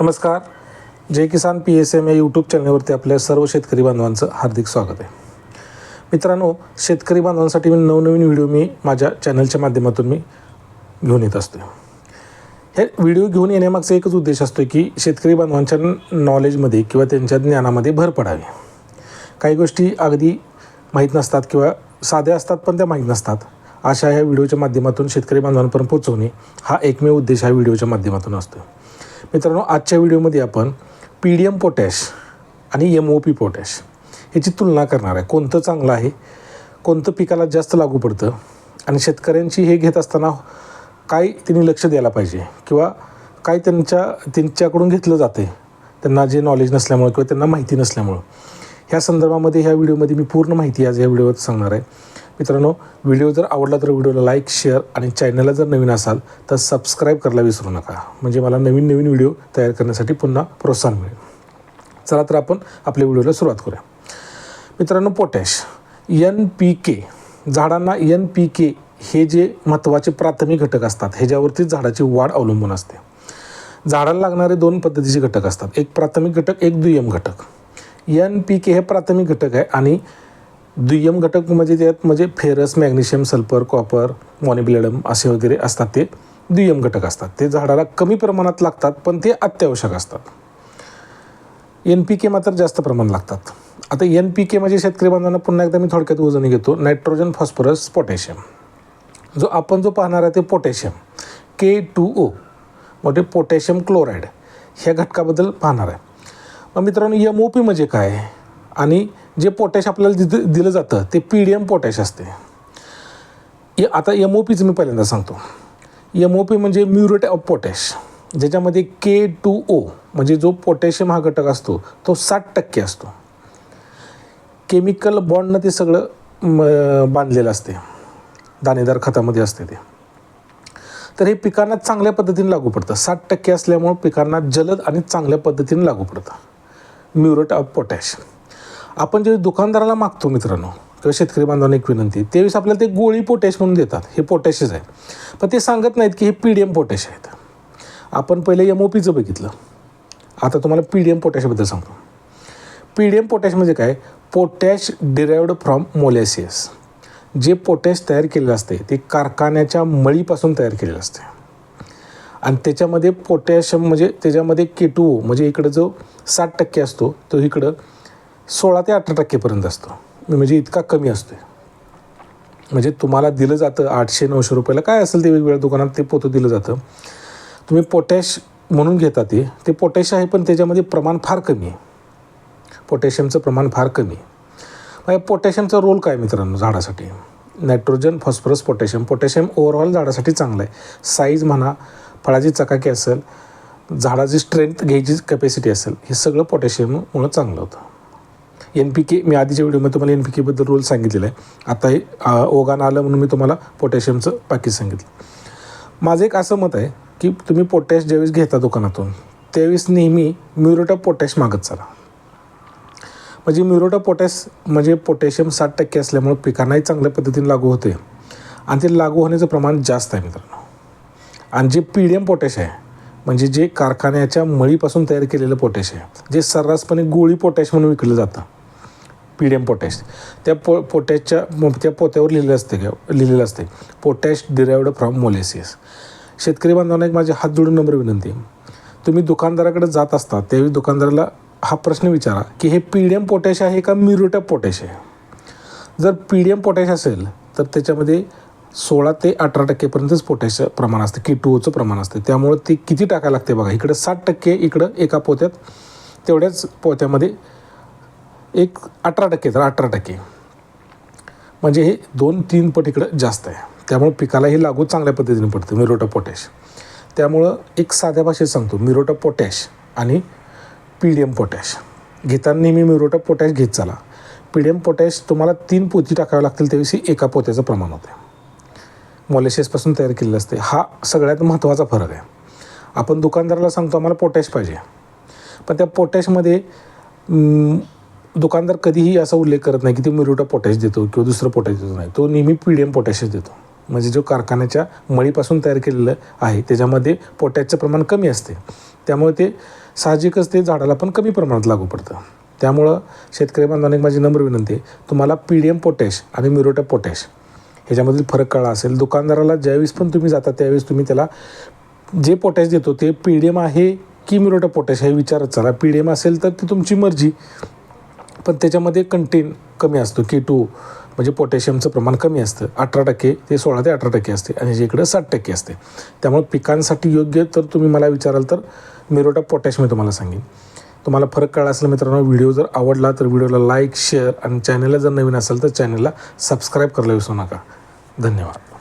नमस्कार. Jai Kisan P S M या YouTube चॅनलवरती आपल्या सर्व शेतकरी बांधवांचं हार्दिक स्वागत आहे. मित्रांनो शेतकरी बांधवांसाठी मी नवनवीन व्हिडिओ मी माझ्या चॅनलच्या माध्यमातून मी घेऊन येत असतो हे व्हिडिओ घेऊन येण्यामागचा एकच उद्देश असतो की शेतकरी बांधवांच्या नॉलेजमध्ये किंवा त्यांच्या ज्ञानामध्ये भर पडावी. काही गोष्टी अगदी माहीत नसतात किंवा साध्या असतात पण त्या माहीत नसतात. अशा ह्या व्हिडिओच्या माध्यमातून शेतकरी बांधवांपर्यंत पोहोचवणे हा एकमेव उद्देश ह्या व्हिडिओच्या माध्यमातून असतो मित्रांनो आजच्या व्हिडिओमध्ये आपण पी डी एम पोटॅश आणि एम ओ पी पोटॅश ह्याची तुलना करणार आहे. कोणतं चांगलं आहे कोणतं पिकाला जास्त लागू पडतं आणि शेतकऱ्यांची हे घेत असताना काय त्यांनी लक्ष द्यायला पाहिजे किंवा काय त्यांच्या त्यांच्याकडून घेतलं जाते त्यांना जे नॉलेज नसल्यामुळं किंवा त्यांना माहिती नसल्यामुळं. ह्या संदर्भामध्ये ह्या व्हिडिओमध्ये मी पूर्ण माहिती आज या व्हिडिओवर सांगणार आहे. मित्रांनो व्हिडिओ जर आवडला तर व्हिडिओला लाईक शेअर आणि चॅनलला जर नवीन असाल तर सबस्क्राईब करायला विसरू नका. म्हणजे मला नवीन नवीन व्हिडिओ तयार करण्यासाठी पुन्हा प्रोत्साहन मिळेल. चला तर आपण आपल्या व्हिडिओला सुरुवात करूया. मित्रांनो पोटॅश. एन पी के झाडांना एन पी के हे जे महत्त्वाचे प्राथमिक घटक असतात ह्याच्यावरतीच झाडाची वाढ अवलंबून असते. झाडाला लागणारे दोन पद्धतीचे घटक असतात. एक प्राथमिक घटक एक दुय्यम घटक. एन पी के हे प्राथमिक घटक आहे आणि दुय्यम घटक म्हणजे त्यात म्हणजे ferrous magnesium sulphur copper molybdenum असे वगैरे असतात ते दुय्यम घटक असतात. ते झाडाला कमी प्रमाणात लागतात पण ते अत्यावश्यक असतात. एन पी के मात्र जास्त प्रमाणात लागतात. आता एन पी के म्हणजे शेतकरी बांधवांना पुन्हा एकदा मी थोडक्यात वजन घेतो. नायट्रोजन फॉस्फरस पोटॅशियम जो आपण जो पाहणार आहे ते पोटॅशियम के टू ओ म्हणजे पोटॅशियम क्लोराईड ह्या घटकाबद्दल पाहणार आहे. मग मित्रांनो एम ओ पी म्हणजे काय? आणि जे पोटॅश आपल्याला दिलं दिलं जातं ते पी डी एम पोटॅश असते. ये- आता एम ओ पीचं मी पहिल्यांदा सांगतो. एम ओ पी म्हणजे म्युरेट ऑफ पोटॅश ज्याच्यामध्ये के टू ओ म्हणजे जो पोटॅशियम हा घटक असतो तो साठ टक्के असतो. केमिकल बॉन्डनं ते सगळं बांधलेलं असते. दाणेदार खतामध्ये असते ते. तर हे पिकांना चांगल्या पद्धतीने लागू पडतं. साठ टक्के असल्यामुळं पिकांना जलद आणि चांगल्या पद्धतीने लागू पडतं. म्युरेट ऑफ पोटॅश आपण जे दुकानदाराला मागतो मित्रांनो किंवा शेतकरी बांधवांना एक विनंती त्यावेळेस आपल्याला ते गोळी पोटॅश म्हणून देतात. हे पोटॅशच आहे पण ते सांगत नाहीत की हे पी डी एम पोटॅश आहेत. आपण पहिले एम ओ पीचं बघितलं. आता तुम्हाला पी डी एम पोटॅशबद्दल सांगतो. पी डी एम पोटॅश म्हणजे काय? पोटॅश डिराइवड फ्रॉम मोलॅसियस जे पोटॅश तयार केलेलं असते ते कारखान्याच्या मळीपासून तयार केलेलं असते. आणि त्याच्यामध्ये पोटॅशियम म्हणजे त्याच्यामध्ये केटू म्हणजे इकडं जो साठ टक्के असतो तो इकडं सोळा ते अठरा टक्केपर्यंत असतो. म्हणजे इतका कमी असतो म्हणजे तुम्हाला दिलं जातं आठशे नऊशे रुपयाला. काय असेल ते वेगवेगळ्या दुकानात ते पोतं दिलं जातं. तुम्ही पोटॅश म्हणून घेता ते. ते पोटॅश आहे पण त्याच्यामध्ये प्रमाण फार कमी आहे. पोटॅशियमचं प्रमाण फार कमी आहे. पोटॅशियमचा रोल काय मित्रांनो झाडासाठी? Nitrogen phosphorus potassium. Potassium overall झाडासाठी चांगलं आहे. साईज म्हणा फळाची चकाकी असेल झाडाची स्ट्रेंथ घ्यायची कॅपॅसिटी असेल हे सगळं पोटॅशियममुळं चांगलं होतं. एन पी के मी आधीच्या व्हिडिओमध्ये तुम्हाला एन पी केबद्दल रोल सांगितलेला आहे. आता हे ओगान आलं म्हणून मी तुम्हाला पोटॅशियमचं पाकिट सांगितलं. माझं एक असं मत आहे की तुम्ही पोटॅश ज्यावेळेस घेता दुकानातून त्यावेळेस नेहमी म्युरोटा ऑफ पोटॅश मागत चला. म्हणजे म्युरोटा पोटॅश म्हणजे पोटॅशियम साठ टक्के असल्यामुळे पिकांनाही चांगल्या पद्धतीने लागू होते. आणि ते लागू होण्याचं प्रमाण जास्त आहे मित्रांनो. आणि J P D M potash आहे म्हणजे जे कारखान्याच्या मळीपासून तयार केलेलं पोटॅश आहे जे सर्रासपणे गोळी पोटॅश म्हणून विकलं जातं पी डी एम पोटॅश. त्या पो पोटॅशच्या त्या पोत्यावर लिहिलेलं असते का लिहिलेलं असते. Potash derived from molasses. शेतकरी बांधवांना एक माझी हात जोडून नंबर विनंती आहे. तुम्ही दुकानदाराकडे जात असता त्यावेळी दुकानदाराला हा प्रश्न विचारा की हे पी डी एम पोटॅश आहे का म्युरोटॅप पोटॅश आहे? जर पी डी एम पोटॅश असेल तर त्याच्यामध्ये सोळा ते अठरा टक्केपर्यंतच पोटॅशचं प्रमाण असतं की टू ओचं प्रमाण असतं. त्यामुळं ते किती टाकायला लागते बघा इकडं साठ टक्के इकडं एका पोत्यात तेवढ्याच पोत्यामध्ये एक अठरा टक्के तर अठरा टक्के. म्हणजे हे दोन तीन पट इकडं जास्त आहे. त्यामुळे पिकाला हे लागू चांगल्या पद्धतीने पडतं मिरोटा पोटॅश. त्यामुळं एक साध्या भाषेत सांगतो मिरोटा पोटॅश आणि पी डी एम पोटॅश. घेताना नेहमी मिरोटा पोटॅश घेत चाला. पी डी एम पोटॅश तुम्हाला तीन पोती टाकाव्या लागतील त्याविषयी एका पोत्याचं प्रमाण होतं. मॉलेशियसपासून तयार केलेलं असते. हा सगळ्यात महत्त्वाचा फरक आहे. आपण दुकानदाराला सांगतो आम्हाला पोटॅश पाहिजे. पण त्या पोटॅशमध्ये दुकानदार कधीही असा उल्लेख करत नाही की ते मिरुटा पोटॅश देतो किंवा दुसरं पोटॅश देतो नाही. तो नेहमी पी डी एम पोटॅशच देतो. म्हणजे जो कारखान्याच्या मळीपासून तयार केलेलं आहे त्याच्यामध्ये पोटॅशचं प्रमाण कमी असते. त्यामुळे ते साहजिकच ते झाडाला पण कमी प्रमाणात लागू पडतं. त्यामुळं शेतकरी बांधवांना एक माझी नम्र विनंती आहे तुम्हाला पी डी एम पोटॅश आणि मिरोटा पोटॅश ह्याच्यामधील फरक कळला असेल. दुकानदाराला ज्यावेळेस पण तुम्ही जाता त्यावेळेस तुम्ही त्याला जे पोटॅश देतो ते पी डी एम आहे की मिरोटा पोटॅश हे विचारत चला. पी डी एम असेल तर ती तुमची मर्जी. पण त्याच्यामध्ये कंटेन कमी असतो. की टू म्हणजे पोटॅशियमचं प्रमाण कमी असतं. अठरा टक्के ते सोळा ते अठरा टक्के असते. आणि इकडं साठ टक्के असते. त्यामुळे पिकांसाठी योग्य तर तुम्ही मला विचाराल तर मिरोटा पोटॅश मी तुम्हाला सांगेन. तुम्हाला फरक कळला असेल मित्रांनो व्हिडिओ जर आवडला तर व्हिडिओला लाईक शेअर आणि चॅनलला जर नवीन असेल तर चॅनलला सबस्क्राईब करायला विसरू नका. धन्यवाद.